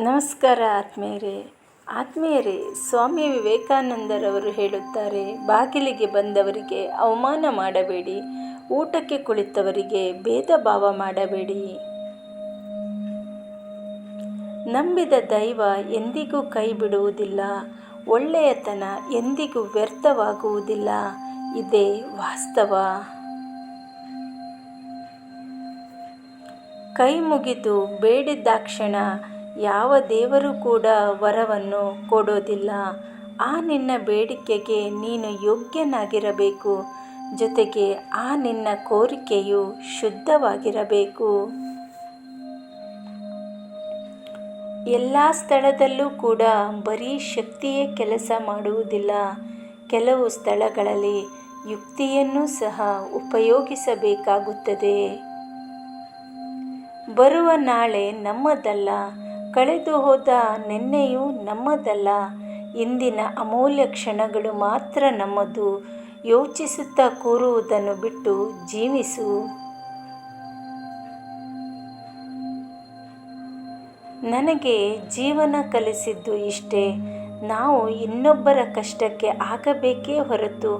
ನಮಸ್ಕಾರ ಆತ್ಮೀಯರೇ. ಆತ್ಮೀಯರೇ, ಸ್ವಾಮಿ ವಿವೇಕಾನಂದರವರು ಹೇಳುತ್ತಾರೆ, ಬಾಗಿಲಿಗೆ ಬಂದವರಿಗೆ ಅವಮಾನ ಮಾಡಬೇಡಿ, ಊಟಕ್ಕೆ ಕುಳಿತವರಿಗೆ ಭೇದ ಭಾವ ಮಾಡಬೇಡಿ. ನಂಬಿದ ದೈವ ಎಂದಿಗೂ ಕೈ ಬಿಡುವುದಿಲ್ಲ, ಒಳ್ಳೆಯತನ ಎಂದಿಗೂ ವ್ಯರ್ಥವಾಗುವುದಿಲ್ಲ, ಇದೇ ವಾಸ್ತವ. ಕೈ ಮುಗಿದು ಬೇಡಿದಾಕ್ಷಣ ಯಾವ ದೇವರು ಕೂಡ ವರವನ್ನು ಕೊಡೋದಿಲ್ಲ. ಆ ನಿನ್ನ ಬೇಡಿಕೆಗೆ ನೀನು ಯೋಗ್ಯನಾಗಿರಬೇಕು. ಜೊತೆಗೆ ಆ ನಿನ್ನ ಕೋರಿಕೆಯು ಶುದ್ಧವಾಗಿರಬೇಕು. ಎಲ್ಲ ಸ್ಥಳದಲ್ಲೂ ಕೂಡ ಬರೀ ಶಕ್ತಿಯೇ ಕೆಲಸ ಮಾಡುವುದಿಲ್ಲ. ಕೆಲವು ಸ್ಥಳಗಳಲ್ಲಿ ಯುಕ್ತಿಯನ್ನು ಸಹ ಉಪಯೋಗಿಸಬೇಕಾಗುತ್ತದೆ. ಬರುವ ನಾಳೆ ನಮ್ಮದಲ್ಲ. ಕಳೆದು ಹೋದ ನೆನ್ನೆಯು ನಮ್ಮದಲ್ಲ. ಇಂದಿನ ಅಮೂಲ್ಯ ಕ್ಷಣಗಳು ಮಾತ್ರ ನಮ್ಮದು. ಯೋಚಿಸುತ್ತಾ ಕೂರುವುದನ್ನು ಬಿಟ್ಟು ಜೀವಿಸು. ನನಗೆ ಜೀವನ ಕಲಿಸಿದ್ದು ಇಷ್ಟೇ. ನಾವು ಇನ್ನೊಬ್ಬರ ಕಷ್ಟಕ್ಕೆ ಆಗಬೇಕೇ ಹೊರತು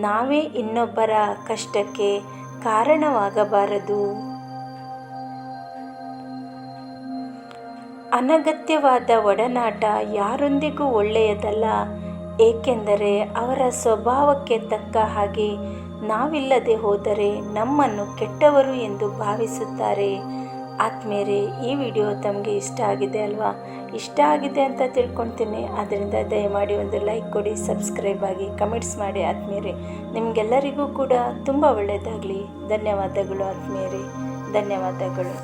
ನಾವೇ ಇನ್ನೊಬ್ಬರ ಕಷ್ಟಕ್ಕೆ ಕಾರಣವಾಗಬಾರದು. ಅನಗತ್ಯವಾದ ಒಡನಾಟ ಯಾರೊಂದಿಗೂ ಒಳ್ಳೆಯದಲ್ಲ, ಏಕೆಂದರೆ ಅವರ ಸ್ವಭಾವಕ್ಕೆ ತಕ್ಕ ಹಾಗೆ ನಾವಿಲ್ಲದೆ ಹೋದರೆ ನಮ್ಮನ್ನು ಕೆಟ್ಟವರು ಎಂದು ಭಾವಿಸುತ್ತಾರೆ. ಆತ್ಮೇರೆ ಈ ವಿಡಿಯೋ ತಮಗೆ ಇಷ್ಟ ಆಗಿದೆ ಅಲ್ವಾ? ಇಷ್ಟ ಆಗಿದೆ ಅಂತ ತಿಳ್ಕೊಳ್ತೀನಿ. ಅದರಿಂದ ದಯಮಾಡಿ ಒಂದು ಲೈಕ್ ಕೊಡಿ, ಸಬ್ಸ್ಕ್ರೈಬ್ ಆಗಿ ಕಮೆಂಟ್ಸ್ ಮಾಡಿ ಆತ್ಮೀಯರೇ. ನಿಮಗೆಲ್ಲರಿಗೂ ಕೂಡ ತುಂಬ ಒಳ್ಳೆಯದಾಗಲಿ. ಧನ್ಯವಾದಗಳು ಆತ್ಮೀಯರೇ. ಧನ್ಯವಾದಗಳು.